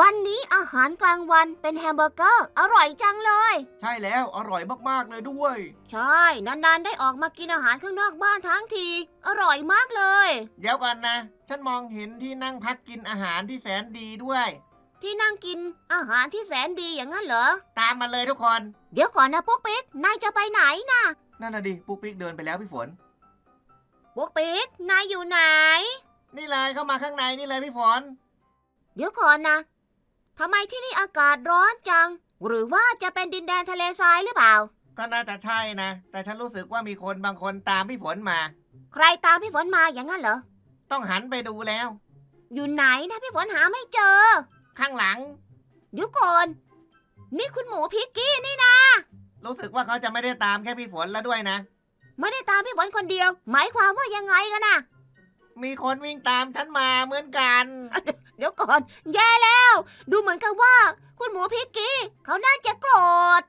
วันนี้อาหารกลางวันเป็นแฮมเบอร์เกอร์ อร่อยจังเลย ใช่แล้วอร่อยมากๆเลยด้วย ใช่ นานๆได้ออกมากินอาหารข้างนอกบ้านทั้งที อร่อยมากเลย เดี๋ยวก่อนนะ ฉันมองเห็นที่นั่งพักกินอาหารที่แสนดีด้วย ที่นั่งกินอาหารที่แสนดีอย่างนั้นเหรอ ตามมาเลยทุกคน เดี๋ยวก่อนนะปุ๊กปิ๊กนายจะไปไหนนะนั่นน่ะดิปุ๊กปิ๊กเดินไปแล้วพี่ฝนปุ๊กปิ๊กนายอยู่ไหน นี่เลยเข้ามาข้างในนี่เลยพี่ฝน เดี๋ยวก่อนนะ ทำไมที่นี่อากาศร้อนจัง หรือว่าจะเป็นดินแดนทะเลทรายหรือเปล่า ก็น่าจะใช่นะ แต่ฉันรู้สึกว่ามีคนบางคนตามพี่ฝนมา ใครตามพี่ฝนมาอย่างนั้นเหรอ ต้องหันไปดูแล้ว อยู่ไหนนะพี่ฝนหาไม่เจอข้างหลัง เดี๋ยวก่อนนี่คุณหมูพิกกี้นี่นะ รู้สึกว่าเขาจะไม่ได้ตามแค่พี่ฝนแล้วด้วยนะ ไม่ได้ตามพี่ฝนคนเดียว หมายความว่ายังไงกันนะมีคนวิ่งตามฉันมาเหมือนกัน เดี๋ยวก่อน แย่แล้ว ดูเหมือนกับว่า คุณหมูพิกกี้เขาน่าจะโกรธ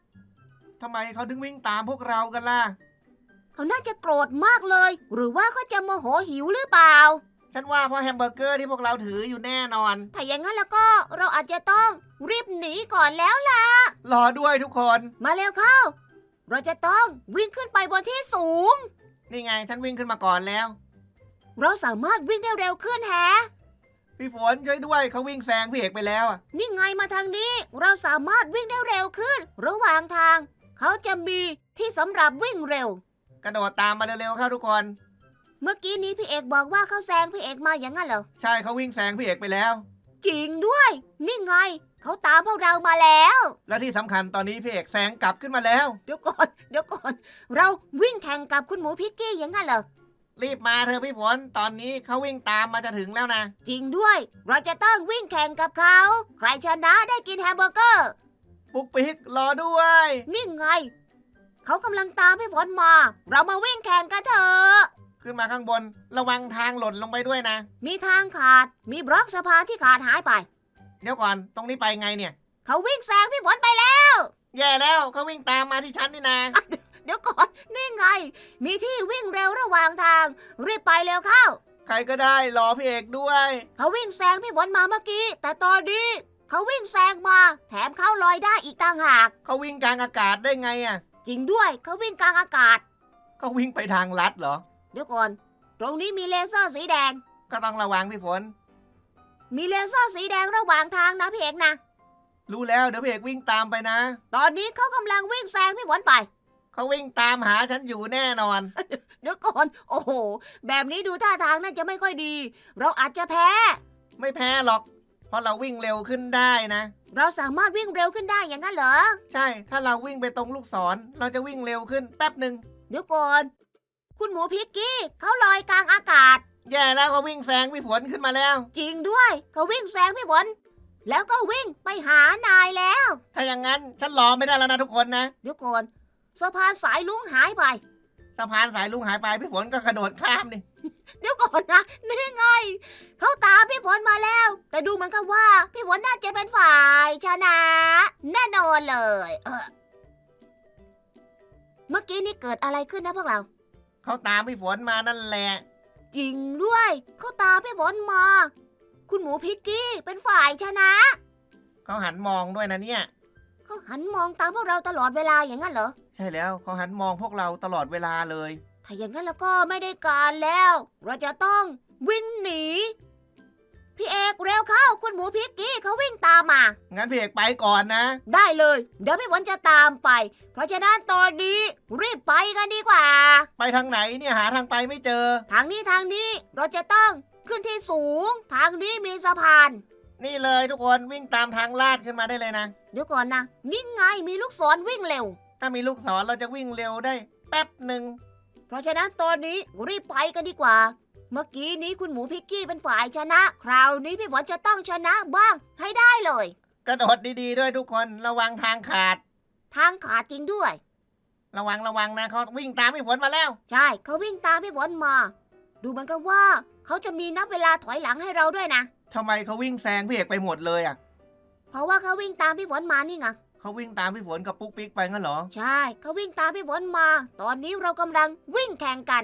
ทำไมเขาถึงวิ่งตามพวกเรากันล่ะ เขาน่าจะโกรธมากเลย หรือว่าเขาจะโมโหหิวหรือเปล่า ฉันว่าเพราะแฮมเบอร์เกอร์ที่พวกเราถืออยู่แน่นอน ถ้าอย่างนั้นแล้วก็เราอาจจะต้องรีบหนีก่อนแล้วล่ะ รอด้วยทุกคน มาเร็วเข้า เราจะต้องวิ่งขึ้นไปบนที่สูง นี่ไงฉันวิ่งขึ้นมาก่อนแล้ว เราสามารถวิ่งได้เร็วขึ้นแฮะ พี่ฝนช่วยด้วยเขาวิ่งแซงพี่เอกไปแล้วอะนี่ไงมาทางนี้ เราสามารถวิ่งได้เร็วขึ้น ระหว่างทาง เขาจะมีที่สำหรับวิ่งเร็ว กระโดดตามมาเร็วๆเข้าทุกคน เมื่อกี้นี้พี่เอกบอกว่าเขาแซงพี่เอกมาอย่างนั้นเหรอ ใช่เขาวิ่งแซงพี่เอกไปแล้ว จริงด้วย นี่ไง เขาตามพวกเรามาแล้ว และที่สำคัญตอนนี้พี่เอกแซงกลับขึ้นมาแล้ว เดี๋ยวก่อน เดี๋ยวก่อน เราวิ่งแข่งกับคุณหมูพิกกี้อย่างนั้นเหรอ รีบมาเธอะพี่ฝน ตอนนี้เขาวิ่งตามมาจะถึงแล้วนะ จริงด้วย เราจะต้องวิ่งแข่งกับเขา ใครชนะได้กินแฮมเบอร์เกอร์ ปุ๊กปิ๊กรอด้วย นี่ไง เขากำลังตามพี่ฝนมา เรามาวิ่งแข่งกันเถอะ ขึ้นมาข้างบน ระวังทางหล่นลงไปด้วยนะ มีทางขาด มีบล็อกสะพานที่ขาดหายไป เดี๋ยวก่อน ตรงนี้ไปไงเนี่ย เขาวิ่งแซงพี่ฝนไปแล้ว แย่แล้วเขาวิ่งตามมาที่ฉันนี่นะ เดี๋ยวก่อน นี่ไง มีที่วิ่งเร็วระหว่างทาง รีบไปเร็วเข้า ใครก็ได้รอพี่เอกด้วย เขาวิ่งแซงพี่ฝนมาเมื่อกี้ แต่ตอนนี้เขาวิ่งแซงมา แถมเขาลอยได้อีกต่างหาก เขาวิ่งกลางอากาศได้ไงอะ จริงด้วยเขาวิ่งกลางอากาศ เขาวิ่งไปทางลัดเหรอ เดี๋ยวก่อน ตรงนี้มีเลเซอร์สีแดง ก็ต้องระวังพี่ฝน มีเลเซอร์สีแดงระหว่างทางนะพี่เอกนะ รู้แล้วเดี๋ยวพี่เอกวิ่งตามไปนะ ตอนนี้เขากำลังวิ่งแซงพี่ฝนไป เขาวิ่งตามหาฉันอยู่แน่นอน เดี๋ยวก่อน โอ้โห แบบนี้ดูท่าทางน่าจะไม่ค่อยดี เราอาจจะแพ้ ไม่แพ้หรอก เพราะเราวิ่งเร็วขึ้นได้นะ เราสามารถวิ่งเร็วขึ้นได้อย่างนั้นเหรอ ใช่ ถ้าเราวิ่งไปตรงลูกศร เราจะวิ่งเร็วขึ้นแป๊บหนึ่งเดี๋ยวก่อน คุณหมูพิกกี้เขาลอยกลางอากาศ แย่แล้วเขาวิ่งแซงพี่ฝนขึ้นมาแล้ว จริงด้วยเขาวิ่งแซงพี่ฝนแล้วก็วิ่งไปหานายแล้ว ถ้าอย่างนั้นฉันรอไม่ได้แล้วนะทุกคนนะ เดี๋ยวก่อน สะพานสายลุงหายไป สะพานสายลุงหายไปพี่ฝนก็กระโดดข้ามนี่เดี๋ยวก่อนนะนี่ไงเขาตามพี่ฝนมาแล้ว แต่ดูเหมือนกับว่า พี่ฝนน่าจะเป็นฝ่ายชนะ แน่นอนเลยเออเมื่อกี้นี่เกิดอะไรขึ้นนะพวกเรา เขาตามพี่ฝนมานั่นแหละ จริงด้วยเขาตามพี่ฝนมา คุณหมูพิกกี้เป็นฝ่ายชนะ เขาหันมองด้วยนะเนี่ย เขาหันมองตามพวกเราตลอดเวลาอย่างนั้นเหรอ ใช่แล้วเขาหันมองพวกเราตลอดเวลาเลย ถ้าอย่างนั้นแล้วก็ไม่ได้การแล้ว เราจะต้องวิ่งหนี พี่เอกเร็วเข้าคุณหมูพิกกี้เขาวิ่งตามมา งั้นพี่เอกไปก่อนนะ ได้เลย เดี๋ยวพี่ฝนจะตามไป เพราะฉะนั้นตอนนี้รีบไปกันดีกว่า ไปทางไหนเนี่ยหาทางไปไม่เจอ ทางนี้ทางนี้เราจะต้องขึ้นที่สูง ทางนี้มีสะพาน นี่เลยทุกคนวิ่งตามทางลาดขึ้นมาได้เลยนะ เดี๋ยวก่อนนะนี่ไงมีลูกศรวิ่งเร็ว ถ้ามีลูกศรเราจะวิ่งเร็วได้ แป๊บหนึ่งเพราะฉะนั้นตอนนี้รีบไปกันดีกว่า เมื่อกี้นี้คุณหมูพิกกี้เป็นฝ่ายชนะ คราวนี้พี่ฝนจะต้องชนะบ้างให้ได้เลย กระโดดดีๆด้วยทุกคนระวังทางขาด ทางขาดจริงด้วย ระวังระวังนะเขาวิ่งตามพี่ฝนมาแล้ว ใช่เขาวิ่งตามพี่ฝนมา ดูเหมือนกับว่าเขาจะมีนับเวลาถอยหลังให้เราด้วยนะ ทำไมเขาวิ่งแซงพี่เอกไปหมดเลยอะเพราะว่าเขาวิ่งตามพี่ฝนมานี่ไงเขาวิ่งตามพี่ฝนกับปุ๊กปิ๊กไปงั้นเหรอ ใช่เขาวิ่งตามพี่ฝนมา ตอนนี้เรากำลังวิ่งแข่งกัน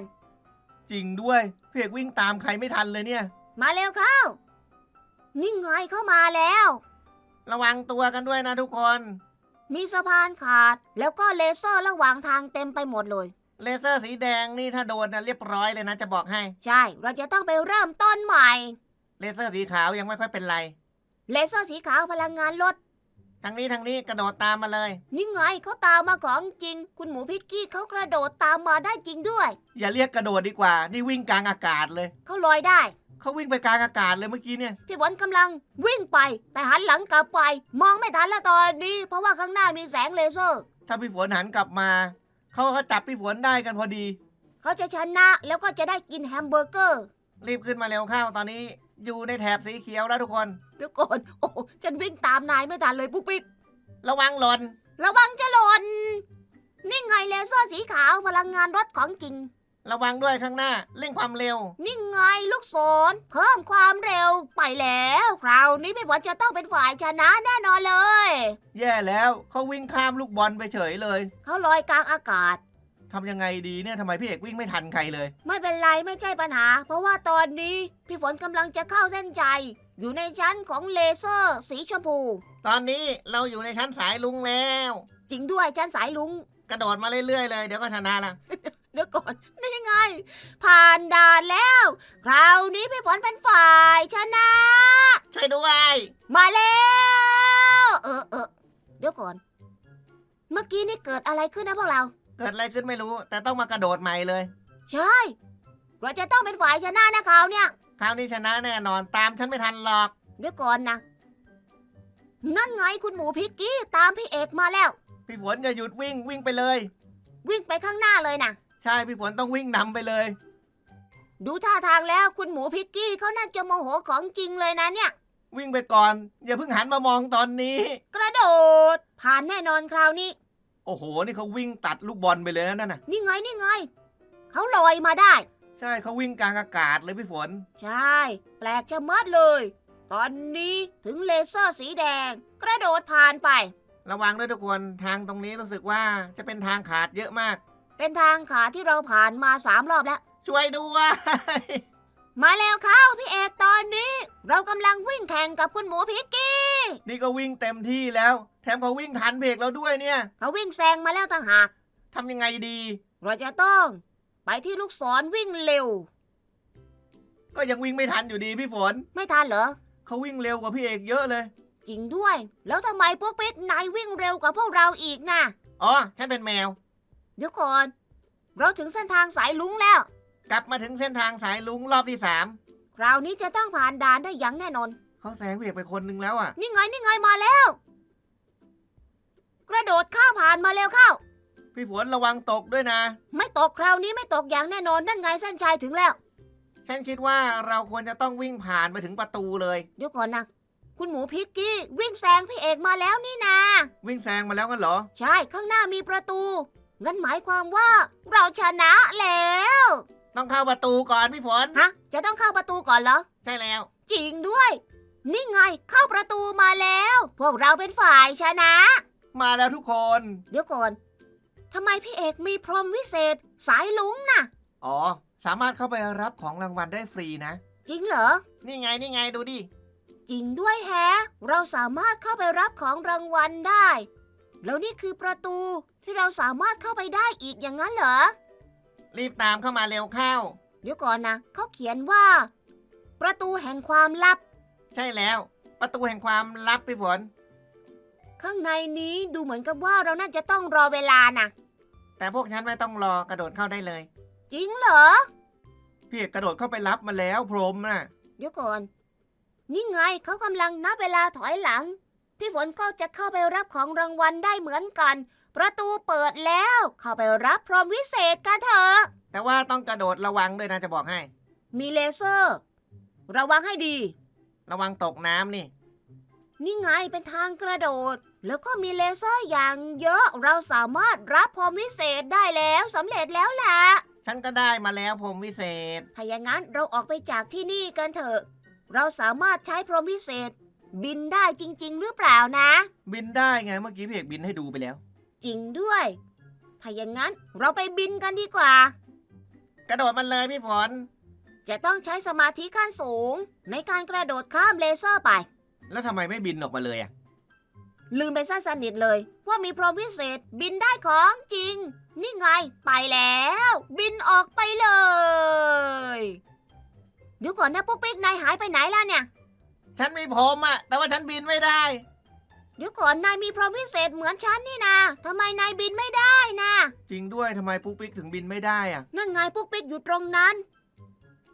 จริงด้วยพี่เอกวิ่งตามใครไม่ทันเลยเนี่ย มาเร็วเข้า นี่ไงเข้ามาแล้ว ระวังตัวกันด้วยนะทุกคน มีสะพานขาด แล้วก็เลเซอร์ระหว่างทางเต็มไปหมดเลย เลเซอร์สีแดงนี่ถ้าโดนนะเรียบร้อยเลยนะจะบอกให้ ใช่ เราจะต้องไปเริ่มต้นใหม่ เลเซอร์สีขาวยังไม่ค่อยเป็นไร เลเซอร์สีขาวพลังงานลด ทางนี้ทางนี้กระโดดตามมาเลย นี่ไงเขาตามมาของจริง คุณหมูพิกกี้เขากระโดดตามมาได้จริงด้วย อย่าเรียกกระโดดดีกว่า นี่วิ่งกลางอากาศเลย เขาลอยได้ เขาวิ่งไปกลางอากาศเลยเมื่อกี้เนี่ย พี่ฝนกำลังวิ่งไป แต่หันหลังกลับไป มองไม่ทันแล้วตอนนี้ เพราะว่าข้างหน้ามีแสงเลเซอร์ ถ้าพี่ฝนหันกลับมา เขาก็จับพี่ฝนได้กันพอดี เขาจะชนะแล้วก็จะได้กินแฮมเบอร์เกอร์ รีบขึ้นมาเร็วเข้าตอนนี้ อยู่ในแถบสีเขียวแล้วทุกคน เดี๋ยวก่อน โอ้ฉันวิ่งตามนายไม่ทันเลยปุ๊กปิ๊ก ระวังหล่นระวังจะหล่น นี่ไงเลเซอร์สีขาวพลังงานรถของจริง ระวังด้วยข้างหน้าเร่งความเร็ว นี่ไงลูกศรเพิ่มความเร็วไปแล้ว คราวนี้พี่ฝนจะต้องเป็นฝ่ายชนะแน่นอนเลย แย่แล้วเขาวิ่งข้ามลูกบอลไปเฉยเลย เขาลอยกลางอากาศ ทำยังไงดีเนี่ยทำไมพี่เอกวิ่งไม่ทันใครเลย ไม่เป็นไรไม่ใช่ปัญหา เพราะว่าตอนนี้พี่ฝนกำลังจะเข้าเส้นใจ อยู่ในชั้นของเลเซอร์สีชมพู ตอนนี้เราอยู่ในชั้นสายลุงแล้ว จริงด้วยชั้นสายลุง กระโดดมาเรื่อยๆเลยเดี๋ยวก็ชนะละ เดี๋ยวก่อนนี่ไง ผ่านด่านแล้ว คราวนี้พี่ฝนเป็นฝ่ายชนะ ช่วยด้วยมาแล้ว เออเออเดี๋ยวก่อน เมื่อกี้นี่เกิดอะไรขึ้นนะพวกเรา เกิดอะไรขึ้นไม่รู้ แต่ต้องมากระโดดใหม่เลย ใช่ เราจะต้องเป็นฝ่ายชนะนะคราวเนี่ยคราวนี้ชนะแน่นอนตามฉันไม่ทันหรอก เดี๋ยวก่อนนะ นั่นไงคุณหมูพิกกี้ตามพี่เอกมาแล้ว พี่ฝนอย่าหยุดวิ่งวิ่งไปเลย วิ่งไปข้างหน้าเลยนะใช่พี่ฝนต้องวิ่งนำไปเลย ดูท่าทางแล้วคุณหมูพิกกี้เขาน่าจะโมโหของจริงเลยนะเนี่ย วิ่งไปก่อน อย่าเพิ่งหันมามองตอนนี้ กระโดด ผ่านแน่นอนคราวนี้ โอ้โห นี่เขาวิ่งตัดลูกบอลไปเลยนะนั่นน่ะ นี่ไงนี่ไง เขาลอยมาได้ ใช่เขาวิ่งกลางอากาศเลยพี่ฝน ใช่ แปลกชะมัดเลย ตอนนี้ถึงเลเซอร์สีแดง กระโดดผ่านไป ระวังด้วยทุกคน ทางตรงนี้รู้สึกว่าจะเป็นทางขาดเยอะมาก เป็นทางขาที่เราผ่านมาสามรอบแล้ว ช่วยด้วย มาแล้วเข้าพี่เอกตอนนี้ เรากำลังวิ่งแข่งกับคุณหมูพิกกี้ นี่ก็วิ่งเต็มที่แล้ว แถมเขาวิ่งทันเบรกเราด้วยเนี่ยเขาวิ่งแซงมาแล้วต่างหากทำยังไงดี เราจะต้อง ไปที่ลูกศรวิ่งเร็ว ก็ยังวิ่งไม่ทันอยู่ดีพี่ฝนไม่ทันเหรอ เขาวิ่งเร็วกว่าพี่เอกเยอะเลย จริงด้วย แล้วทำไมพวกปิ๊กนายวิ่งเร็วกว่าพวกเราอีกนะอ๋อฉันเป็นแมว เดี๋ยวก่อน เราถึงเส้นทางสายลุงแล้ว กลับมาถึงเส้นทางสายลุงรอบที่สามคราวนี้จะต้องผ่านด่านได้อย่างแน่นอน เขาแซงพี่เอกไปคนหนึ่งแล้วอะ นี่ไงนี่ไงมาแล้ว กระโดดข้ามผ่านมาเร็วเข้า พี่ฝนระวังตกด้วยนะ ไม่ตกคราวนี้ไม่ตกอย่างแน่นอนนั่นไงเส้นชัยถึงแล้ว ฉันคิดว่าเราควรจะต้องวิ่งผ่านไปถึงประตูเลย เดี๋ยวก่อนนะคุณหมูพิกกี้วิ่งแซงพี่เอกมาแล้วนี่นา วิ่งแซงมาแล้วกันเหรอ ใช่ข้างหน้ามีประตู งั้นหมายความว่า เราชนะแล้ว ต้องเข้าประตูก่อนพี่ฝน ฮะ จะต้องเข้าประตูก่อนเหรอ ใช่แล้ว จริงด้วย นี่ไงเข้าประตูมาแล้ว พวกเราเป็นฝ่ายชนะ มาแล้วทุกคน เดี๋ยวก่อนทำไมพี่เอกมีพรหมวิเศษสายลุงน่ะ อ๋อ สามารถเข้าไปรับของรางวัลได้ฟรีนะ จริงเหรอ นี่ไงนี่ไงดูดิ จริงด้วยแฮะ เราสามารถเข้าไปรับของรางวัลได้ แล้วนี่คือประตูที่เราสามารถเข้าไปได้อีกอย่างนั้นเหรอ รีบตามเข้ามาเร็วเข้า เดี๋ยวก่อนนะเขาเขียนว่า ประตูแห่งความลับ ใช่แล้ว ประตูแห่งความลับพี่ฝน ข้างในนี้ดูเหมือนกับว่าเราน่าจะต้องรอเวลานะแต่พวกฉันไม่ต้องรอกระโดดเข้าได้เลย จริงเหรอ พี่เอกกระโดดเข้าไปรับมาแล้วพรหมน่ะ เดี๋ยวก่อน นี่ไงเขากำลังนับเวลาถอยหลัง พี่ฝนก็จะเข้าไปรับของรางวัลได้เหมือนกัน ประตูเปิดแล้ว เข้าไปรับพรหมวิเศษกันเถอะ แต่ว่าต้องกระโดดระวังด้วยนะจะบอกให้ มีเลเซอร์ ระวังให้ดี ระวังตกน้ำนี่ นี่ไงเป็นทางกระโดด แล้วก็มีเลเซอร์อย่างเยอะ เราสามารถรับพรหมวิเศษได้แล้วสำเร็จแล้วล่ะ ฉันก็ได้มาแล้วพรหมวิเศษ ถ้าอย่างนั้นเราออกไปจากที่นี่กันเถอะ เราสามารถใช้พรหมวิเศษ บินได้จริง ๆ หรือเปล่านะ บินได้ไงเมื่อกี้พี่เอกบินให้ดูไปแล้ว จริงด้วย ถ้าอย่างนั้นเราไปบินกันดีกว่า กระโดดมันเลยพี่ฝน จะต้องใช้สมาธิขั้นสูง ในการกระโดดข้ามเลเซอร์ไป แล้วทำไมไม่บินออกมาเลยอะ ลืมไปซะสนิทเลย ว่ามีพรหมวิเศษบินได้ของจริง นี่ไงไปแล้ว บินออกไปเลยเดี๋ยวก่อนนะปุ๊กปิ๊กนายหายไปไหนล่ะเนี่ย ฉันมีผมอะแต่ว่าฉันบินไม่ได้ เดี๋ยวก่อนนายมีพรหมวิเศษเหมือนฉันนี่นะทำไมนายบินไม่ได้นะ จริงด้วยทำไมปุ๊กปิ๊กถึงบินไม่ได้อะนั่นไงปุ๊กปิ๊กอยู่ตรงนั้น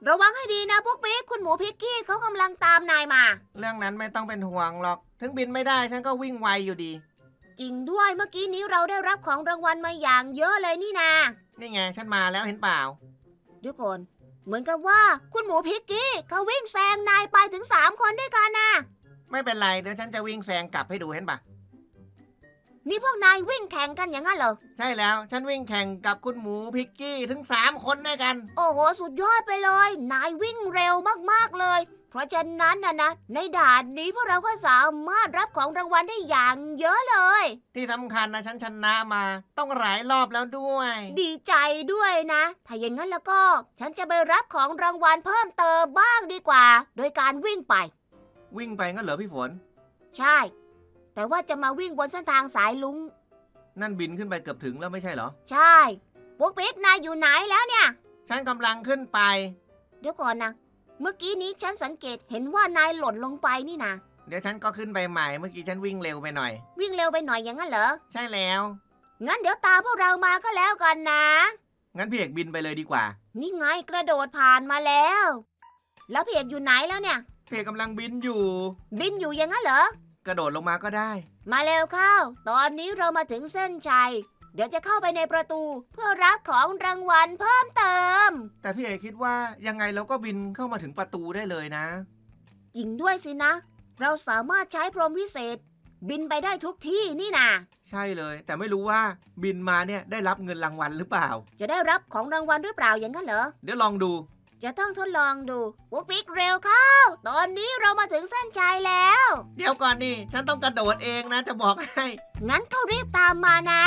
ระวังให้ดีนะปุ๊กปิ๊กคุณหมูพิกกี้เขากำลังตามนายมา เรื่องนั้นไม่ต้องเป็นห่วงหรอก ถึงบินไม่ได้ฉันก็วิ่งไวอยู่ดี จริงด้วยเมื่อกี้นี้เราได้รับของรางวัลมาอย่างเยอะเลยนี่นานี่ไงฉันมาแล้วเห็นเปล่า เดี๋ยวก่อนเหมือนกับว่าคุณหมูพิกกี้เขาวิ่งแซงนายไปถึงสามคนด้วยกันนะไม่เป็นไรเดี๋ยวฉันจะวิ่งแซงกลับให้ดูเห็นปะ นี่พวกนายวิ่งแข่งกันอย่างนั้นเหรอ ใช่แล้ว ฉันวิ่งแข่งกับคุณหมูพิกกี้ถึงสามคนด้วยกัน โอ้โห สุดยอดไปเลย นายวิ่งเร็วมากๆเลย เพราะฉะนั้นนะนะ ในด่านนี้พวกเราก็สามารถรับของรางวัลได้อย่างเยอะเลย ที่สำคัญนะฉันชนะมาต้องหลายรอบแล้วด้วย ดีใจด้วยนะ ถ้าอย่างนั้นแล้วก็ ฉันจะไปรับของรางวัลเพิ่มเติมบ้างดีกว่า โดยการวิ่งไป วิ่งไปงั้นเหรอพี่ฝน ใช่ แต่ว่าจะมาวิ่งบนเส้นทางสายลุง นั่นบินขึ้นไปเกือบถึงแล้วไม่ใช่เหรอ ใช่ปุ๊กปิ๊กนายอยู่ไหนแล้วเนี่ย ฉันกำลังขึ้นไป เดี๋ยวก่อนนะ เมื่อกี้นี้ฉันสังเกตเห็นว่านายหล่นลงไปนี่นะเดี๋ยวฉันก็ขึ้นไปใหม่เมื่อกี้ฉันวิ่งเร็วไปหน่อย วิ่งเร็วไปหน่อยอย่างนั้นเหรอ ใช่แล้ว งั้นเดี๋ยวตามพวกเรามาก็แล้วกันนะ งั้นพี่เอกบินไปเลยดีกว่า นี่ไงกระโดดผ่านมาแล้ว แล้วพี่เอกอยู่ไหนแล้วเนี่ย พี่เอกกำลังบินอยู่ บินอยู่อย่างนั้นเหรอ กระโดดลงมาก็ได้ มาเร็วเข้า ตอนนี้เรามาถึงเส้นชัย เดี๋ยวจะเข้าไปในประตูเพื่อรับของรางวัลเพิ่มเติม แต่พี่เอกคิดว่ายังไงเราก็บินเข้ามาถึงประตูได้เลยนะ จริงด้วยสินะ เราสามารถใช้พรหมวิเศษ บินไปได้ทุกที่นี่นาใช่เลย แต่ไม่รู้ว่าบินมาเนี่ยได้รับเงินรางวัลหรือเปล่า จะได้รับของรางวัลหรือเปล่าอย่างนั้นเหรอ เดี๋ยวลองดู จะต้องทดลองดูปุ๊กปิ๊กเร็วเข้า ตอนนี้เรามาถึงเส้นชัยแล้ว เดี๋ยวก่อนนี่ ฉันต้องกระโดดเองนะจะบอกให้ งั้นก็รีบตามมานะ